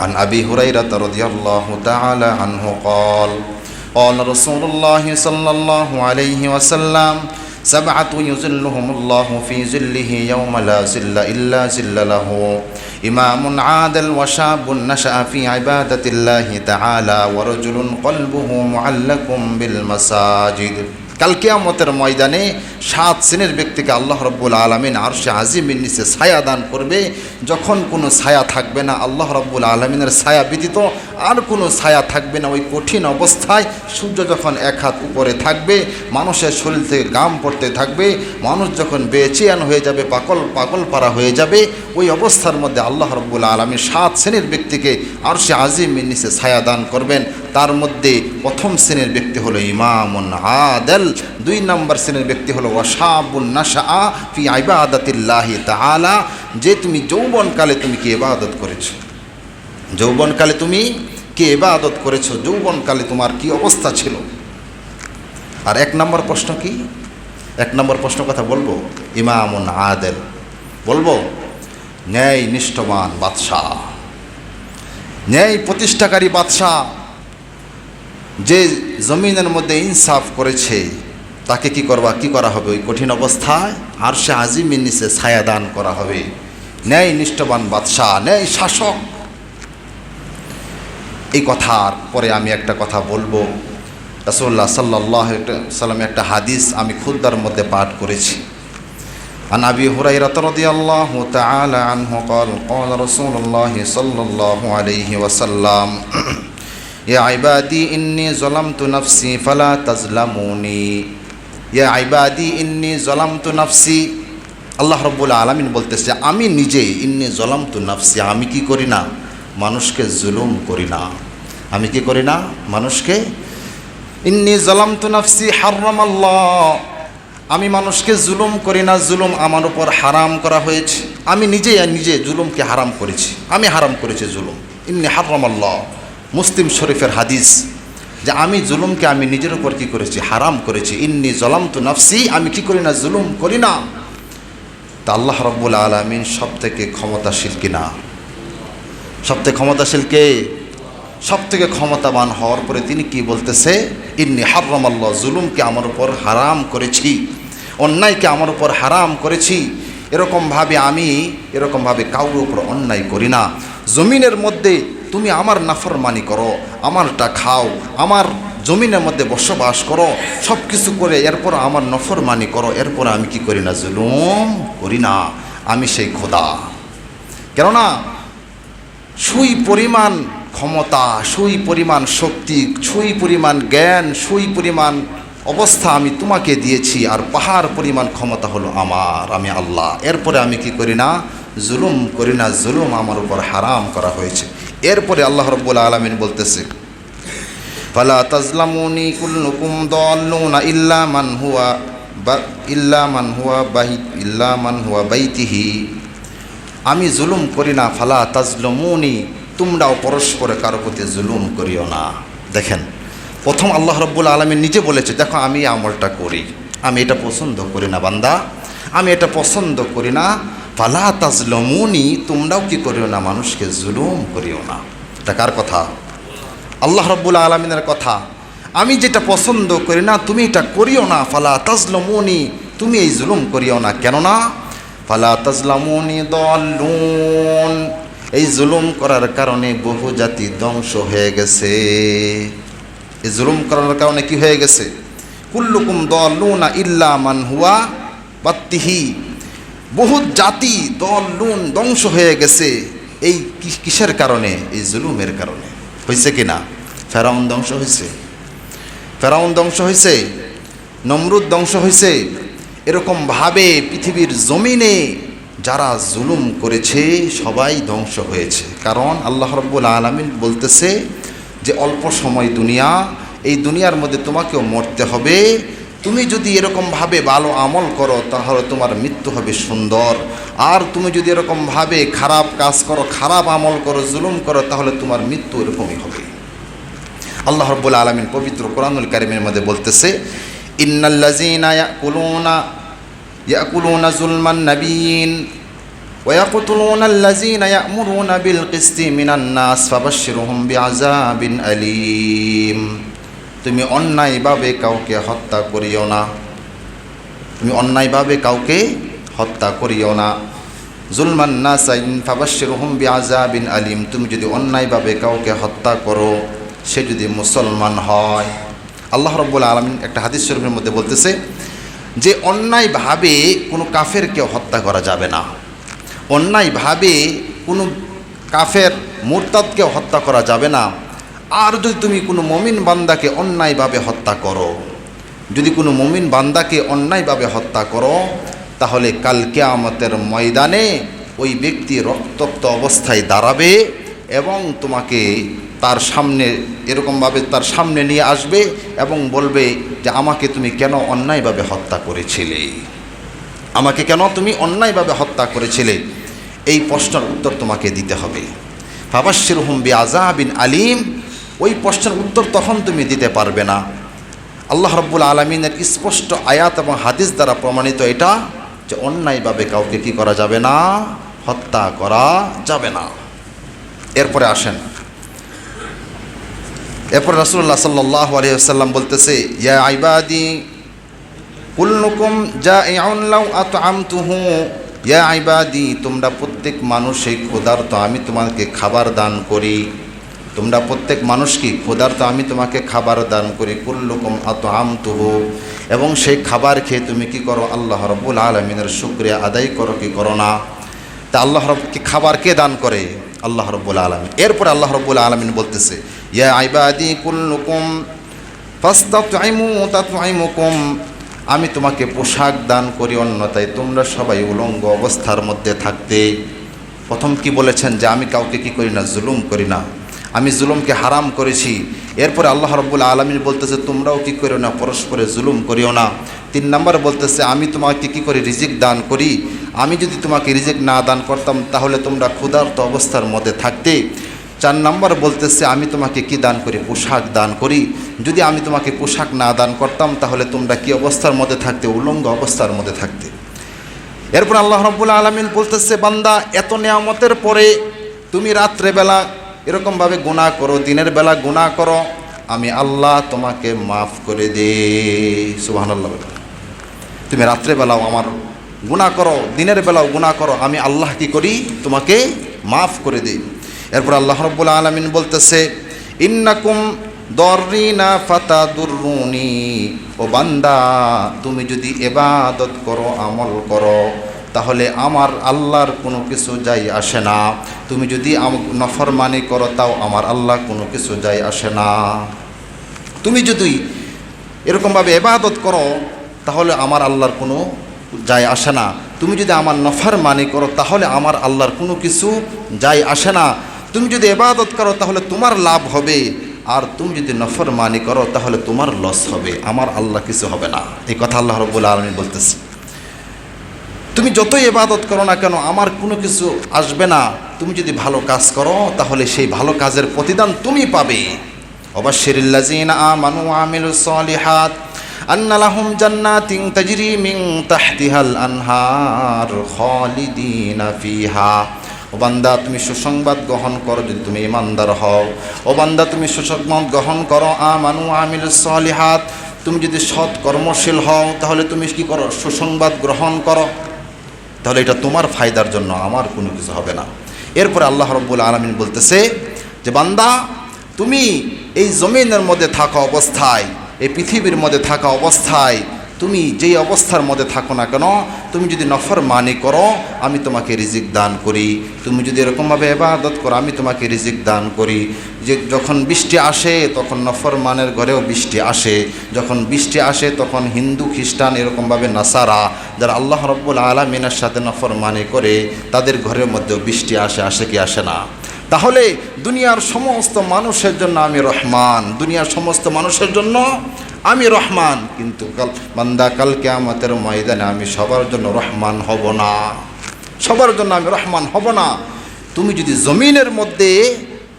عن أبي هريرة رضي الله تعالى عنه قال قال رسول الله صلى الله عليه وسلم سبعة يظلهم الله في ظله يوم لا ظل إلا ظل له. إمام عادل وشاب نشأ في عبادة الله تعالى ورجل قلبه معلق بالمساجد. কাল কিয়ামতের ময়দানে সাত শ্রেণির ব্যক্তিকে আল্লাহ রব্বুল আলমিন আর সে আজিমের নিচে ছায়া দান করবে। যখন কোনো ছায়া থাকবে না, আল্লাহ রব্বুল আলমিনের ছায়া ব্যতীত আর কোনো ছায়া থাকবে না। ওই কঠিন অবস্থায় সূর্য যখন এক হাত উপরে থাকবে, মানুষের শরীর থেকে গাম পড়তে থাকবে, মানুষ যখন বেচিয়ান হয়ে যাবে পাকল পাগল পারা হয়ে যাবে, ওই অবস্থার মধ্যে আল্লাহ রব্বুল আলমী সাত শ্রেণির ব্যক্তিকে আর সে আজিমের নিচে ছায়া দান করবেন। তার মধ্যে প্রথম শ্রেণির ব্যক্তি হলো ইমামুন আদেল, দুই নম্বর শ্রেণির ব্যক্তি হলো ওয়াসাবুন নাশা ফি ইবাদাতিল্লাহি তাআলা। যে তুমি যৌবনকালে তুমি কি ইবাদত করেছ? যৌবনকালে তুমি কি ইবাদত করেছ? যৌবনকালে তোমার কি অবস্থা ছিল? আর এক নম্বর প্রশ্ন কি? এক নম্বর প্রশ্ন কথা বলব? ইমামুন আদেল। বলব ন্যায় নিষ্ঠবান বাদশাহ। ন্যায় প্রতিষ্ঠাকারী বাদশাহ। যে জমিনের মধ্যে ইনসাফ করেছে তাকে কি করবা কি করা হবে ওই কঠিন অবস্থায় আর সে আজিমের নিচে ছায়া দান করা হবে ন্যায় নিষ্ঠবান বাদশাহ ন্যায় শাসক এই কথার পরে আমি একটা কথা বলবো রসুল্লাহ সাল্লাহ সাল্লাম একটা হাদিস আমি খুদ্দার মধ্যে পাঠ করেছি عن أبي هريرة رضي الله تعالى عنه قال قال رسول الله صلى الله عليه وسلم আইবাদি, ইন্নি জলাম তু নফসি, ফালা তাজলামুনি। ইয়া আইবাদি, ইন্নি জলাম তু নফসি। আল্লাহ রব্বুল আলমিন বলতেছে, আমি নিজেই ইন্নি জলাম তু নফসি, আমি কি করি না? মানুষকে জুলুম করি না। আমি কি করি না? মানুষকে ইন্নি জলাম তু নফসি হার্রাম আল্লাহ আমি মানুষকে জুলুম করি না, জুলুম আমার উপর হারাম করা হয়েছে। আমি নিজেই নিজে জুলুমকে হারাম করেছি। আমি হারাম করেছি জুলুম। ইন্নি হার্রাম আল্লাহ মুসলিম শরীফের হাদিস যে আমি জুলুমকে আমি নিজের উপর কী করেছি? হারাম করেছি। ইন্নি জলাম তু নাফসি, আমি কি করি না? জুলুম করি না। তা আল্লাহ রব্বুল আলমিন সব থেকে ক্ষমতাশীল কিনা? সব থেকে ক্ষমতাশীল কে? সব থেকে ক্ষমতাবান হওয়ার পরে তিনি কি বলতেছে? ইন্নি হারাম আল্লাহ জুলুমকে আমার উপর হারাম করেছি। অন্যায়কে আমার উপর হারাম করেছি। এরকমভাবে আমি, এরকমভাবে কাউর উপর অন্যায় করি না। জমিনের মধ্যে তুমি আমার নাফরমানি করো, আমারটা খাও, আমার জমিনের মধ্যে বসবাস করো সব কিছু করে এরপর আমার নফরমানি করো, এরপর আমি কি করি না? জুলুম করি না, আমি সেই খোদা। কেননা সুই পরিমাণ ক্ষমতা, সুই পরিমাণ শক্তি, সুই পরিমাণ জ্ঞান, সুই পরিমাণ অবস্থা আমি তোমাকে দিয়েছি, আর পাহাড় পরিমাণ ক্ষমতা হলো আমার, আমি আল্লাহ। এরপরে আমি কি করি না? জুলুম করি না, জুলুম আমার উপর হারাম করা হয়েছে। এরপরে আল্লাহ রব্বুল আলমিন বলতেছে, ফালা তাজলামুনি কুল্লুকুম দল্লুনা ইল্লা মান হুয়া বা, ইল্লা মান হুয়া বাহি, ইল্লা মান হুয়া বাইতিহি। আমি জুলুম করি না, ফালা তাজলমুনি, তোমরাও পরস্পরে কারও প্রতি জুলুম করিও না। দেখেন, প্রথম আল্লাহ রব্বুল আলমী নিজে বলেছে, দেখো, আমি আমলটা করি, আমি এটা পছন্দ করি না বান্দা, আমি এটা পছন্দ করি না ফালা তাজলমুনি, তোমরাও কি করিও না? মানুষকে জুলুম করিও না। এটা কার কথা? আল্লাহ রব্বুল আলমিনের কথা। আমি যেটা পছন্দ করি না, তুমি এটা করিও না। ফালা তাজলমুনি, তুমি এই জুলুম করিও না। কেননা, ফালা তাজলামুনি দলুন এই জুলুম করার কারণে বহু জাতি ধ্বংস হয়ে গেছে। এই জুলুম করার কারণে কি হয়ে গেছে? কুল্লুকুম দলুনা ইল্লা মান হুয়া, বাত্তিহি। বহু জাতি, দল লুন ধ্বংস হয়ে গেছে। এই কিসের কারণে? এই জুলুমের কারণে। হয়েছে কি না? ফেরাউন ধ্বংস হয়েছে ফেরাউন ধ্বংস হয়েছে নমরুদ ধ্বংস হয়েছে এরকমভাবে পৃথিবীর জমিনে যারা জুলুম করেছে, সবাই ধ্বংস হয়েছে। কারণ আল্লাহ রব্বুল আলমিন বলতেছে যে, অল্প সময় দুনিয়া, এই দুনিয়ার মধ্যে তোমাকেও মরতে হবে। তুমি যদি এরকমভাবে ভালো আমল করো তাহলে তোমার মৃত্যু হবে সুন্দর আর তুমি যদি এরকমভাবে খারাপ কাজ করো খারাপ আমল করো জুলুম করো তাহলে তোমার মৃত্যু এরকমই হবে আল্লাহ রব্বুল আলমিন পবিত্র কোরআনুল কারিমের মধ্যে বলতেছে ইন্নাল্লাজিনা ইয়াকুলুনা ইয়াকুলুনা জুলমান নাবিয়িন ويقتلون الذين يأمرون بالقسط من الناس فبشرهم بعذاب أليم তুমি অন্যায়ভাবে কাউকে হত্যা করিও না। তুমি অন্যায়ভাবে কাউকে হত্যা করিও না। জুলমান নাসাইন ফাবাশিরহুম বিআযাবিন আলিম, তুমি যদি অন্যায়ভাবে কাউকে হত্যা করো, সে যদি মুসলমান হয়। আল্লাহ রব্বুল আলমিন একটা হাদিস শরীফের মধ্যে বলতেছে, যে অন্যায়ভাবে কোনো কাফেরকে হত্যা করা যাবে না। অন্যায়ভাবে কোনো কাফের মোরতাদকে হত্যা করা যাবে না। আর যদি তুমি কোনো মমিন বান্দাকে অন্যায়ভাবে হত্যা করো, যদি কোনো মমিন বান্দাকে অন্যায়ভাবে হত্যা করো, তাহলে কাল কেয়ামতের ময়দানে ওই ব্যক্তি রক্তাক্ত অবস্থায় দাঁড়াবে এবং তোমাকে তার সামনে, এরকমভাবে তার সামনে নিয়ে আসবে এবং বলবে যে আমাকে তুমি কেন অন্যায়ভাবে হত্যা করেছিলে? আমাকে কেন তুমি অন্যায়ভাবে হত্যা করেছিলে? এই প্রশ্নের উত্তর তোমাকে দিতে হবে। ফাবাসির হুম্বি আজাবিন আলিম। ওই প্রশ্নের উত্তর তখন তুমি দিতে পারবে না। আল্লাহ রব্বুল আলমিনের স্পষ্ট আয়াত এবং হাদিস দ্বারা প্রমাণিত এটা যে অন্যায়ভাবে কাউকে কি করা যাবে না, হত্যা করা যাবে না। এরপরে আসেন। এরপর রাসুল্লাহ সাল্লাহ আলহিহাল্লাম বলতেছে, ইয়া আইবাদি কুল্লুকুম যা লাউ আত আমতুহু ইয়া আইবাদি তোমরা প্রত্যেক মানুষ এই ক্ষুধার্ত, আমি তোমাকে খাবার দান করি। তোমরা প্রত্যেক মানুষ কি ক্ষুধার্ত আমি তোমাকে খাবার দান করি। কুল্লুকুম আত আমতুহু এবং সেই খাবার খেয়ে তুমি কি করো? আল্লাহ রব্বুল আলমিনের শুক্রিয়া আদায় করো কি করো না? তা আল্লাহ রব কি খাবার কে দান করে? আল্লাহ রব্বুল আলমিন। এরপর আল্লাহ রব্বুল আলমিন বলতেছে, ইয়া আইবাদি কুল্লুকুম ফাস্তাতআইমু তাতআইমুকুম আমি তোমাকে পোশাক দান করি অন্যতায় তোমরা সবাই উলঙ্গ অবস্থার মধ্যে থাকতে। প্রথম কি বলেছেন? যে আমি কাউকে কি করি না, জুলুম করি না। আমি জুলুমকে হারাম করেছি। এরপরে আল্লাহ রব্বুল আলমিন বলতেছে, তোমরাও কি করিও না? পরস্পরে জুলুম করিও না। তিন নম্বর বলতেছে, আমি তোমাকে কি করে রিজিক দান করি? আমি যদি তোমাকে রিজিক না দান করতাম, তাহলে তোমরা ক্ষুধার্ত অবস্থার মধ্যে থাকতে। চার নম্বর বলতেছে, আমি তোমাকে কি দান করি? পোশাক দান করি। যদি আমি তোমাকে পোশাক না দান করতাম, তাহলে তোমরা কি অবস্থার মধ্যে থাকতে? উলঙ্গ অবস্থার মধ্যে থাকতে। এরপর আল্লাহ রব্বুল আলমিন বলতেছে, বান্দা, এত নিয়ামতের পরে তুমি রাত্রেবেলা এরকমভাবে গুণা করো, দিনের বেলা গুণা করো, আমি আল্লাহ তোমাকে মাফ করে দে সুবাহ তুমি রাত্রেবেলাও আমার গুণা করো, দিনের বেলাও গুণা করো, আমি আল্লাহ কি করি? তোমাকে মাফ করে দিই। এরপর আল্লাহ রব্বুল আলমিন বলতেছে, ইন্নাকুম দরিনা ফাতা দুরুনি ও বান্দা, তুমি যদি এবাদত করো, আমল করো তাহলে আমার আল্লাহর কোনো কিছু যাই আসে না। তুমি যদি নফরমানি করো, তাও আমার আল্লাহ কোনো কিছু যাই আসে না। তুমি যদি এরকমভাবে এবাদত করো, তাহলে আমার আল্লাহর কোনো যায় আসে না। তুমি যদি আমার নফার মানি করো, তাহলে আমার আল্লাহর কোনো কিছু যায় আসে না। তুমি যদি এবাদত করো, তাহলে তোমার লাভ হবে। আর তুমি যদি নফর মানি করো, তাহলে তোমার লস হবে। আমার আল্লাহ কিছু হবে না। এই কথা আল্লাহ রব্বুল আলমী বলতেছে। তুমি যতই এবাদত করো না কেন, আমার কোনো কিছু আসবে না। তুমি যদি ভালো কাজ করো, তাহলে সেই ভালো কাজের প্রতিদান তুমি পাবে। আমিল সলিহাত তাহতিহাল তুমি সুসংবাদ গ্রহণ করো যদি তুমি ইমানদার হও। ও বান্দা, তুমি সুসংবাদ গ্রহণ করো, আমানু আমিল সলিহাত। তুমি যদি সৎ কর্মশীল হও, তাহলে তুমি কি করো? সুসংবাদ গ্রহণ করো। তাহলে এটা তোমার ফায়দার জন্য, আমার কোনো কিছু হবে না। এরপরে আল্লাহ রব্বুল আলমিন বলতেছে যে, বান্দা, তুমি এই জমিনের মধ্যে থাকা অবস্থায়, এই পৃথিবীর মধ্যে থাকা অবস্থায় তুমি যেই অবস্থার মধ্যে থাকো না কেন, তুমি যদি নফর মানি করো, আমি তোমাকে রিজিক দান করি। তুমি যদি এরকমভাবে এবাদত করো, আমি তোমাকে রিজিক দান করি। যে যখন বৃষ্টি আসে, তখন নফর মানের ঘরেও বৃষ্টি আসে। যখন বৃষ্টি আসে, তখন হিন্দু, খ্রিস্টান, এরকমভাবে নাসারা, যারা আল্লাহ রব্বুল আলমিনের সাথে নফর মানে করে, তাদের ঘরের মধ্যেও বৃষ্টি আসে আসে কি আসে না? তাহলে দুনিয়ার সমস্ত মানুষের জন্য আমি রহমান। দুনিয়ার সমস্ত মানুষের জন্য আমি রহমান, কিন্তু কাল বান্দা কালকে আমাদের ময়দানে আমি সবার জন্য রহমান হব না। সবার জন্য আমি রহমান হব না। তুমি যদি জমিনের মধ্যে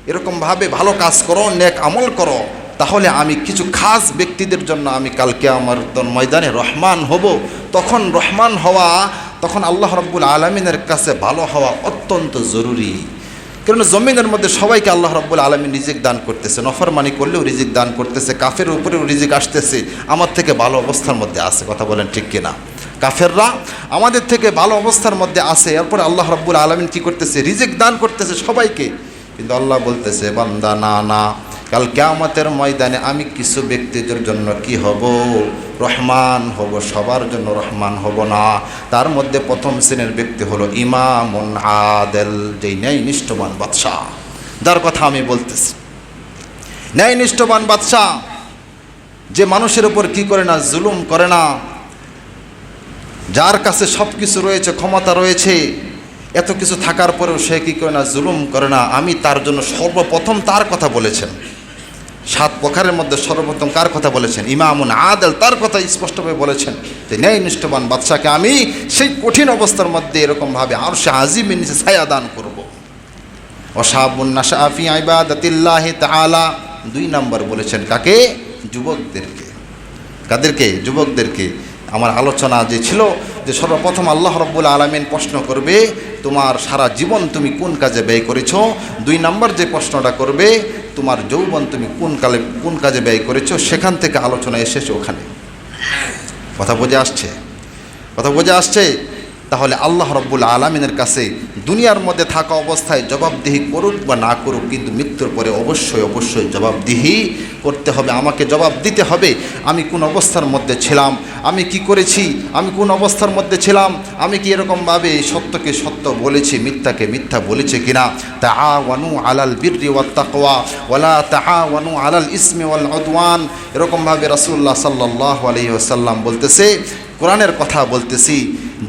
এরকমভাবে ভালো কাজ করো, নেক আমল করো, তাহলে আমি কিছু খাস ব্যক্তিদের জন্য আমি কালকে আমার ময়দানে রহমান হব। তখন রহমান হওয়া, তখন আল্লাহ রব্বুল আলমিনের কাছে ভালো হওয়া অত্যন্ত জরুরি। কারণ জমিনের মধ্যে সবাইকে আল্লাহ রব্বুল আলমী রিজিক দান করতেছে নফরমানি করলেও রিজিক দান করতেছে, কাফের উপরেও রিজিক আসতেছে। আমার থেকে ভালো অবস্থার মধ্যে আছে, কথা বলেন ঠিক কিনা? কাফেররা আমাদের থেকে ভালো অবস্থার মধ্যে আসে এরপরে আল্লাহ রব্বুল আলমিন কী করতেছে? রিজিক দান করতেছে সবাইকে। কিন্তু আল্লাহ বলতেছে, বান্দা, না না। কাল কেয়ামতের ময়দানে আমি কিছু ব্যক্তিদের জন্য কি হব? রহমান হব, সবার জন্য রহমান হব না। তার মধ্যে প্রথম শ্রেণির ব্যক্তি হলো ইমামুন আদেল, যেই ন্যায় নিষ্ঠবান বাদশাহ। যার কথা আমি বলতেছি। ন্যায় নিষ্ঠবান বাদশাহ, যে মানুষের উপর কি করে না, জুলুম করে না, যার কাছে সব কিছু রয়েছে, ক্ষমতা রয়েছে, এত কিছু থাকার পরেও সে কী করে না, জুলুম করে না, আমি তার জন্য সর্বপ্রথম তার কথা বলেছেন। সাত প্রকারের মধ্যে সর্বপ্রথম কার কথা বলেছেন? ইমামুন আদেল, তার কথা স্পষ্টভাবে বলেছেন যে ন্যায় নিষ্ঠবান বাদশাকে আমি সেই কঠিন অবস্থার মধ্যে এরকমভাবে আর সে আজিমের নিচে ছায়া দান করব। অসাবুন্না শাফি আইবাদাতিল্লাহ তাআলা। দুই নম্বর বলেছেন কাকে? যুবকদেরকে। কাদেরকে? যুবকদেরকে। আমার আলোচনা যে ছিল যে, সর্বপ্রথম আল্লাহ রব্বুল আলমিন প্রশ্ন করবে, তোমার সারা জীবন তুমি কোন কাজে ব্যয় করেছ? দুই নম্বর যে প্রশ্নটা করবে তোমার যৌবন তুমি কোন কালে, কোন কাজে ব্যয় করেছ, সেখান থেকে আলোচনা এসেছে ওখানে। কথা বোঝা আসছে? কথা বোঝা আসছে? তাহলে আল্লাহ রব্বুল আলমিনের কাছে দুনিয়ার মধ্যে থাকা অবস্থায় জবাবদিহি করুক বা না করুক, কিন্তু মৃত্যুর পরে অবশ্যই অবশ্যই জবাবদিহি করতে হবে। আমাকে জবাব দিতে হবে, আমি কোন অবস্থার মধ্যে ছিলাম, আমি কি করেছি, আমি কোন অবস্থার মধ্যে ছিলাম, আমি কি এরকমভাবে সত্যকে সত্য বলেছি, মিথ্যাকে মিথ্যা বলেছি কিনা? তা ওয়ানু আলাল বীর্রি ওয়া তাকওয়া, ওয়ালা তাহা ওয়ানু আলাল ইসমি ওয়াল উদওয়ান। এরকমভাবে রাসূলুল্লাহ সাল্লাল্লাহু আলাইহি ওয়াসাল্লাম বলতেছে কোরআনের কথা বলতেছি,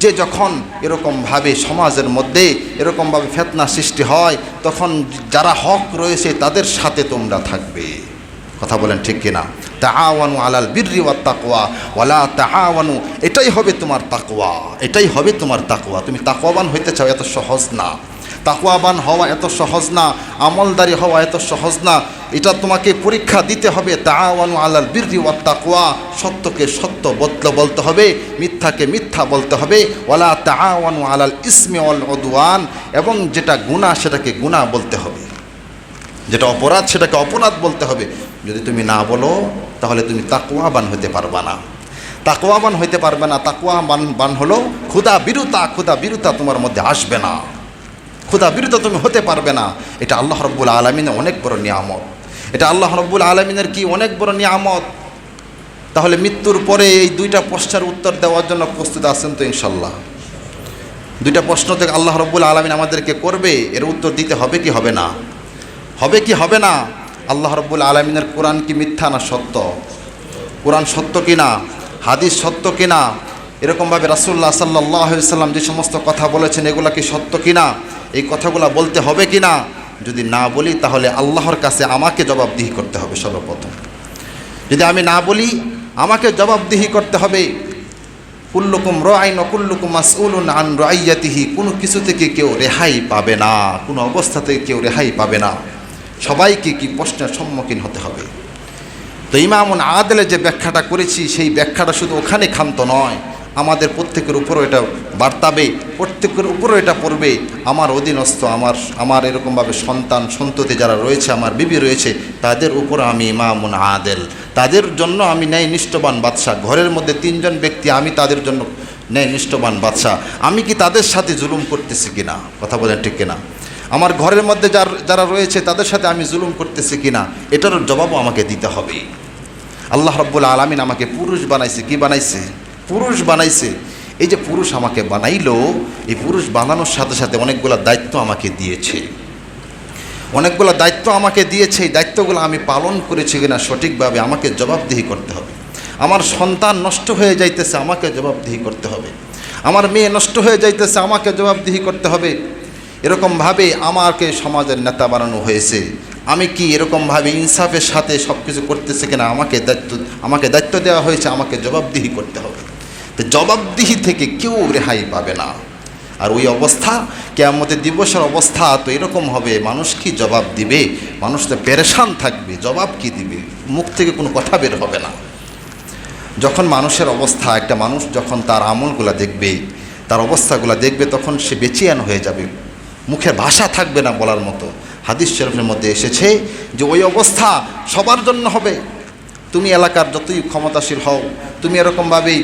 যে যখন এরকমভাবে সমাজের মধ্যে এরকমভাবে ফেতনা সৃষ্টি হয়, তখন যারা হক রয়েছে তাদের সাথে তোমরা থাকবে। কথা বলেন ঠিক কিনা? তাহাওয়ানু আলাল বিররি ওয়া তাকোয়া ওয়ালা তাহাওয়ানু এটাই হবে তোমার তাকোয়া এটাই হবে তোমার তাকোয়া তুমি তাকোয়াবান হইতে চাও, এত সহজ না। তাকওয়াবান হওয়া এত সহজ না, আমলদারি হওয়া এত সহজ না। এটা তোমাকে পরীক্ষা দিতে হবে। তাআওয়ানু আলাল বিররি ওয়াত তাকওয়া সত্যকে সত্য বদল বলতে হবে, মিথ্যাকে মিথ্যা বলতে হবে। ওয়ালা তাআওয়ানু আলাল ইসমি ওয়াল উদওয়ান। এবং যেটা গুনাহ, সেটাকে গুনাহ বলতে হবে। যেটা অপরাধ, সেটাকে অপরাধ বলতে হবে। যদি তুমি না বলো, তাহলে তুমি তাকুয়াবান হতে পারবা না। তাকুয়াবান হইতে পারবে না। তাকুয়াবান বান হলো ক্ষুদা বিরুতা ক্ষুদা বিরুতা তোমার মধ্যে আসবে না। ক্ষুদা বিরুদ্ধ তুমি হতে পারবে না। এটা আল্লাহ রব্বুল আলমিনের অনেক বড় নিয়ামত। এটা আল্লাহ রব্বুল আলমিনের কি অনেক বড় নিয়ামত? তাহলে মৃত্যুর পরে এই দুইটা প্রশ্নের উত্তর দেওয়ার জন্য প্রস্তুত আছেন তো ইনশাল্লাহ দুইটা প্রশ্ন থেকে আল্লাহ রব্বুল আলমিন আমাদেরকে করবে, এর উত্তর দিতে হবে কি হবে না? হবে কি হবে না? আল্লাহ রব্বুল আলমিনের কোরআন কি মিথ্যা না সত্য? কোরআন সত্য কি না হাদিস সত্য কি না এরকমভাবে রাসুল্লাহ সাল্লাহ সাল্লাম যে সমস্ত কথা বলেছেন, এগুলা কি সত্য কি না এই কথাগুলো বলতে হবে কি না যদি না বলি, তাহলে আল্লাহর কাছে আমাকে জবাবদিহি করতে হবে সর্বপ্রথম। যদি আমি না বলি, আমাকে জবাবদিহি করতে হবে। কুল্লুকুম রাইন কুল্লুকুম মাসউলুন আন রাইয়াতিহি কোনো কিছু থেকে কেউ রেহাই পাবে না, কোনো অবস্থা থেকে কেউ রেহাই পাবে না। সবাইকে কি প্রশ্নের সম্মুখীন হতে হবে? তো ইমামুন আদলে যে ব্যাখ্যাটা করেছি, সেই ব্যাখ্যাটা শুধু ওখানে ক্ষান্ত নয়। আমাদের প্রত্যেকের উপরও এটা বার্তাবে, প্রত্যেকের উপরও এটা পড়বে। আমার অধীনস্থ, আমার আমার এরকমভাবে সন্তান, সন্ততি যারা রয়েছে, আমার বিবি রয়েছে, তাদের উপর আমি ইমামুন আদেল। তাদের জন্য আমি ন্যায় নিষ্ঠবান বাদশাহ। ঘরের মধ্যে তিনজন ব্যক্তি, আমি তাদের জন্য ন্যায় নিষ্ঠবান বাদশাহ। আমি কি তাদের সাথে জুলুম করতেছি কিনা? কথা বলেন ঠিক কিনা? আমার ঘরের মধ্যে যার, যারা রয়েছে, তাদের সাথে আমি জুলুম করতেছি কিনা? এটারও জবাবও আমাকে দিতে হবে। আল্লাহ রব্বুল আলমিন আমাকে পুরুষ বানাইছে, কি বানাইছে? পুরুষ বানাইছে। এই যে পুরুষ আমাকে বানাইলো, এই পুরুষ বানানোর সাথে সাথে অনেকগুলো দায়িত্ব আমাকে দিয়েছে। অনেকগুলো দায়িত্ব আমাকে দিয়েছে, এই দায়িত্বগুলো আমি পালন করেছি কিনা সঠিকভাবে আমাকে জবাবদিহি করতে হবে। আমার সন্তান নষ্ট হয়ে যাইতেছে, আমাকে জবাবদিহি করতে হবে। আমার মেয়ে নষ্ট হয়ে যাইতেছে, আমাকে জবাবদিহি করতে হবে। এরকমভাবে আমাকে সমাজের নেতা বানানো হয়েছে। আমি কি এরকমভাবে ইনসাফের সাথে সব কিছু করতেছে কিনা আমাকে দায়িত্ব আমাকে দায়িত্ব দেওয়া হয়েছে, আমাকে জবাবদিহি করতে হবে। তো জবাবদিহি থেকে কেউ রেহাই পাবে না। আর ওই অবস্থা, কেয়ামতের দিবসের অবস্থা তো এরকম হবে, মানুষ কি জবাব দিবে? মানুষ তো পেরেশান থাকবে, জবাব কি দিবে? মুখ থেকে কোনো কথা বের হবে না। যখন মানুষের অবস্থা, একটা মানুষ যখন তার আমলগুলো দেখবে, তার অবস্থাগুলো দেখবে, তখন সে বেচিয়ান হয়ে যাবে। মুখের ভাষা থাকবে না বলার মতো। হাদিস শরীফের মধ্যে এসেছে যে, ওই অবস্থা সবার জন্য হবে। তুমি এলাকার যতই ক্ষমতাশীল হও, তুমি এরকমভাবেই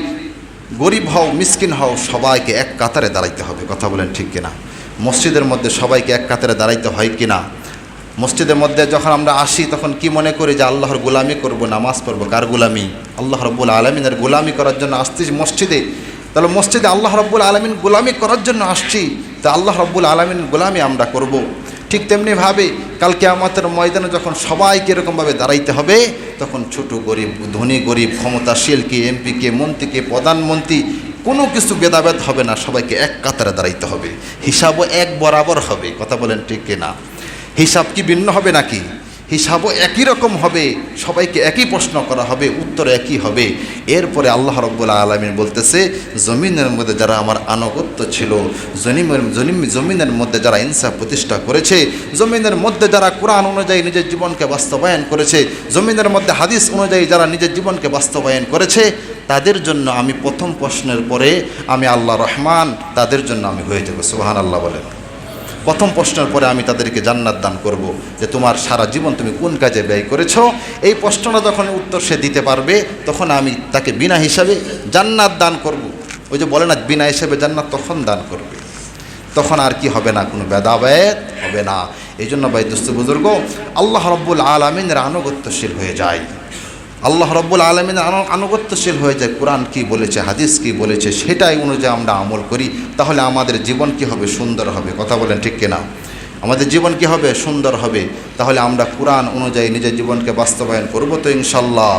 গরিব হও, মিসকিন হও, সবাইকে এক কাতারে দাঁড়াইতে হবে। কথা বলেন ঠিক কিনা? মসজিদের মধ্যে সবাইকে এক কাতারে দাঁড়াইতে হয় কিনা? মসজিদের মধ্যে যখন আমরা আসি, তখন কি মনে করি যে আল্লাহর গোলামি করব, নামাজ পড়ব? কার গোলামি? আল্লাহ রব্বুল আলমিনের গোলামি করার জন্য আসছি মসজিদে। তাহলে মসজিদে আল্লাহ রব্বুল আলমিন গোলামি করার জন্য আসছি। তা আল্লাহ রব্বুল আলমিন গোলামি আমরা করব। ঠিক তেমনিভাবে কালকে আমাদের ময়দানে যখন সবাইকে এরকমভাবে দাঁড়াইতে হবে, তখন ছোট গরিব, ধনী গরিব, ক্ষমতাশীল কে, এমপি কে, মন্ত্রী কে, প্রধানমন্ত্রী, কোনো কিছু ভেদাভেদ হবে না, সবাইকে এক কাতারে দাঁড়াইতে হবে। হিসাবও এক বরাবর হবে, কথা বলেন ঠিক কিনা? হিসাব কি ভিন্ন হবে নাকি? হিসাবও একই রকম হবে, সবাইকে একই প্রশ্ন করা হবে, উত্তর একই হবে। এরপরে আল্লাহ রব্বুল আলমিন বলতেছে, জমিনের মধ্যে যারা আমার আনুগত্য ছিল জমিনের জমিন জমিনের মধ্যে যারা ইনসাফ প্রতিষ্ঠা করেছে, জমিনের মধ্যে যারা কোরআন অনুযায়ী নিজের জীবনকে বাস্তবায়ন করেছে, জমিনের মধ্যে হাদিস অনুযায়ী যারা নিজের জীবনকে বাস্তবায়ন করেছে, তাদের জন্য আমি প্রথম প্রশ্নের পরে আমি আল্লাহ রহমান, তাদের জন্য আমি হয়ে যাব। সুহান আল্লাহ বলেন। প্রথম প্রশ্নের পরে আমি তাদেরকে জান্নাত দান করব যে তোমার সারা জীবন তুমি কোন কাজে ব্যয় করেছ? এই প্রশ্নটা যখন উত্তর সে দিতে পারবে, তখন আমি তাকে বিনা হিসাবে জান্নাত দান করব। ওই যে বলে না, বিনা হিসাবে জান্নাত তখন দান করবে। তখন আর কি হবে না, কোনো বেদাবেদ হবে না। এই জন্য ভাই, দোস্ত বুজুর্গ, আল্লাহ রব্বুল আলমিনের আনুগত্যশীল হয়ে যায়। আল্লাহ রব্বুল আলমিনের আনুগত্যশীল হয়ে যায়। কোরআন কি বলেছে, হাদিস কি বলেছে, সেটাই অনুযায়ী আমরা আমল করি। তাহলে আমাদের জীবন কি হবে? সুন্দর হবে। কথা বলেন ঠিক কিনা? আমাদের জীবন কি হবে? সুন্দর হবে। তাহলে আমরা কোরআন অনুযায়ী নিজের জীবনকে বাস্তবায়ন করব তো ইনশাল্লাহ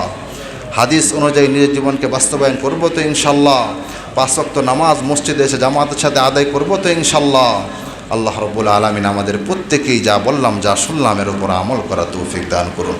হাদিস অনুযায়ী নিজের জীবনকে বাস্তবায়ন করব তো ইনশাল্লাহ পাঁচক্ত নামাজ, মসজিদে এসে জামাতের সাথে আদায় করব তো ইনশাল্লাহ আল্লাহ রব্বুল আলমিন আমাদের প্রত্যেকেই যা বললাম, যা শুনলাম, এর উপর আমল করা তৌফিক দান করুন।